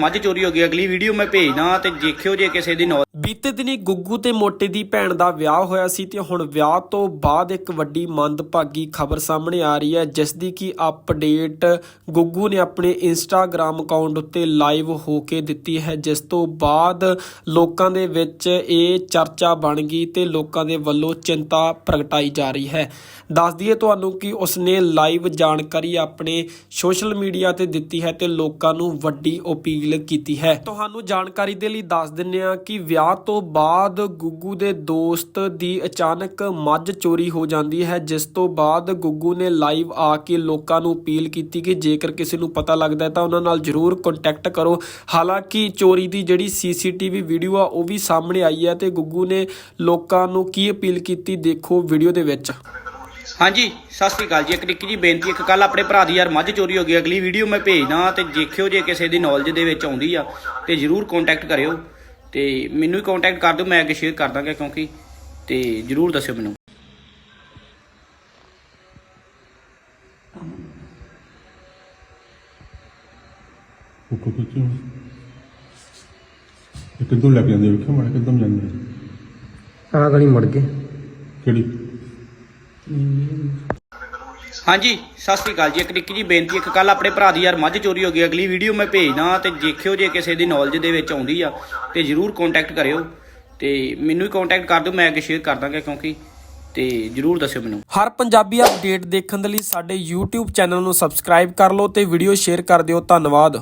ਮੱਝ ਚੋਰੀ ਹੋ ਗਈ ਅਗਲੀ ਵੀਡੀਓ ਮੈਂ ਭੇਜਦਾ ਤੇ ਦੇਖਿਓ ਜੇ ਕਿਸੇ ਦੀ ਨੌ ਬੀਤੇ ਦਿਨੀ ਗੁੱਗੂ ਤੇ ਮੋਟੇ ਦੀ ਭੈਣ ਦਾ ਵਿਆਹ ਹੋਇਆ ਸੀ ਤੇ ਹੁਣ ਵਿਆਹ ਤੋਂ ਬਾਅਦ ਇੱਕ ਵੱਡੀ ਮੰਦਭਾਗੀ ਖਬਰ ਸਾਹਮਣੇ ਆ ਰਹੀ ਹੈ, ਜਿਸ ਦੀ ਕੀ ਅਪਡੇਟ ਗੁੱਗੂ ਨੇ ਆਪਣੇ ਇੰਸਟਾਗ੍ਰam ਅਕਾਊਂਟ ਉੱਤੇ ਲਾਈਵ ਹੋ ਕੇ ਦਿੱਤੀ ਹੈ, ਜਿਸ ਤੋਂ ਬਾਅਦ ਲੋਕਾਂ ਦੇ ਵਿੱਚ ਇਹ ਚਰਚਾ ਬਣ ਗਈ ਤੇ ਲੋਕਾਂ ਦੇ ਵੱਲੋਂ ਚਿੰਤਾ ਪ੍ਰਗਟਾਈ ਜਾ ਰਹੀ ਹੈ। ਦੱਸ ਦਈਏ ਤੁਹਾਨੂੰ ਕਿ ਉਸਨੇ ਲਾਈਵ ਜਾਣਕਾਰੀ ਆਪਣੇ ਸੋਸ਼ਲ ਮੀਡੀਆ ਤੇ ਦਿੱਤੀ ਹੈ ਤੇ ਲੋਕਾਂ ਨੂੰ ਵੱਡੀ ਅਪੀਲ ਕੀਤੀ ਹੈ। ਤੁਹਾਨੂੰ ਜਾਣਕਾਰੀ ਦੇ ਲਈ ਦੱਸ ਦਿੰਨੇ ਆ ਕਿ ਵਿਆਹ ਤੋਂ ਬਾਅਦ ਗੁੱਗੂ ਦੇ ਦੋਸਤ ਦੀ ਅਚਾਨਕ ਮੱਝ ਚੋਰੀ ਹੋ ਜਾਂਦੀ ਹੈ, ਜਿਸ ਤੋਂ ਬਾਅਦ ਗੁੱਗੂ ਨੇ ਲਾਈਵ ਆ ਕੇ ਲੋਕਾਂ ਨੂੰ ਅਪੀਲ ਕੀਤੀ ਕਿ ਜੇਕਰ ਕਿਸੇ ਨੂੰ ਪਤਾ ਲੱਗਦਾ ਹੈ ਤਾਂ ਉਹਨਾਂ ਨਾਲ ਜਰੂਰ ਕੰਟੈਕਟ ਕਰੋ। ਹਾਲਾਂਕਿ ਚੋਰੀ ਦੀ ਜਿਹੜੀ ਸੀਸੀਟੀਵੀ ਵੀਡੀਓ ਆ, ਉਹ ਵੀ ਸਾਹਮਣੇ ਆਈ ਹੈ ਤੇ ਗੁੱਗੂ ਨੇ ਲੋਕਾਂ ਨੂੰ ਕੀ ਅਪੀਲ ਕੀਤੀ ਦੇਖੋ ਵੀਡੀਓ ਦੇ ਵਿੱਚ। ਹਾਂਜੀ, ਸਤਿ ਸ੍ਰੀ ਅਕਾਲ ਜੀ। ਇੱਕ ਨਿੱਕੀ ਜੀ ਬੇਨਤੀ, ਇੱਕ ਕੱਲ ਆਪਣੇ ਭਰਾ ਦੀ ਯਾਰ ਮੱਝ ਚੋਰੀ ਹੋ ਗਈ। ਅਗਲੀ ਵੀਡੀਓ ਮੈਂ ਭੇਜਦਾ ਤੇ ਦੇਖਿਓ ਜੇ ਕਿਸੇ ਦੀ ਨੌਲੇਜ ਦੇ ਵਿੱਚ ਆਉਂਦੀ ਆ ਤੇ ਜਰੂਰ ਕੰਟੈਕਟ ਕਰਿਓ। ਤੇ ਮੈਨੂੰ ਵੀ ਕੰਟੈਕਟ ਕਰ ਦਿਓ ਮੈਂ ਅੱਗੇ ਸ਼ੇਅਰ ਕਰ ਦਾਂਗਾ ਕਿਉਂਕਿ ਤੇ ਜਰੂਰ ਦੱਸਿਓ ਮੈਨੂੰ। ਫੋਟੋ ਖਿੱਚੋ ਇਹ ਕਿੱਦੋਂ ਲੱਗ ਜਾਂਦੇ ਵੇਖਿਆ ਮਾੜਾ ਕਿੱਦੋਂ ਜਾਂਦੇ ਆ? ਆ ਗਲੀ ਮੁੜ ਗਏ ਕਿਹੜੀ? ਹਾਂਜੀ, ਸਤਿ ਸ੍ਰੀ ਅਕਾਲ ਜੀ। ਇੱਕ ਨਿੱਕੀ ਜੀ ਬੇਨਤੀ, ਇੱਕ ਕੱਲ ਆਪਣੇ ਭਰਾ ਦੀ ਯਾਰ ਮੱਝ ਚੋਰੀ ਹੋ ਗਈ। ਅਗਲੀ ਵੀਡੀਓ ਮੈਂ ਭੇਜਦਾ ਤੇ ਦੇਖਿਓ ਜੇ ਕਿਸੇ ਦੀ ਨੌਲੇਜ ਦੇ ਵਿੱਚ ਆਉਂਦੀ ਆ ਤੇ ਜਰੂਰ ਕੰਟੈਕਟ ਕਰਿਓ। ਤੇ ਮੈਨੂੰ ਵੀ ਕੰਟੈਕਟ ਕਰ ਦਿਓ, ਮੈਂ ਅੱਗੇ ਸ਼ੇਅਰ ਕਰ ਦਾਂਗਾ ਕਿਉਂਕਿ ਤੇ ਜਰੂਰ ਦੱਸਿਓ ਮੈਨੂੰ। ਹਰ ਪੰਜਾਬੀ ਅਪਡੇਟ ਦੇਖਣ ਦੇ ਲਈ ਸਾਡੇ YouTube ਚੈਨਲ ਨੂੰ ਸਬਸਕ੍ਰਾਈਬ ਕਰ ਲਓ ਤੇ ਵੀਡੀਓ ਸ਼ੇਅਰ ਕਰ ਦਿਓ। ਧੰਨਵਾਦ।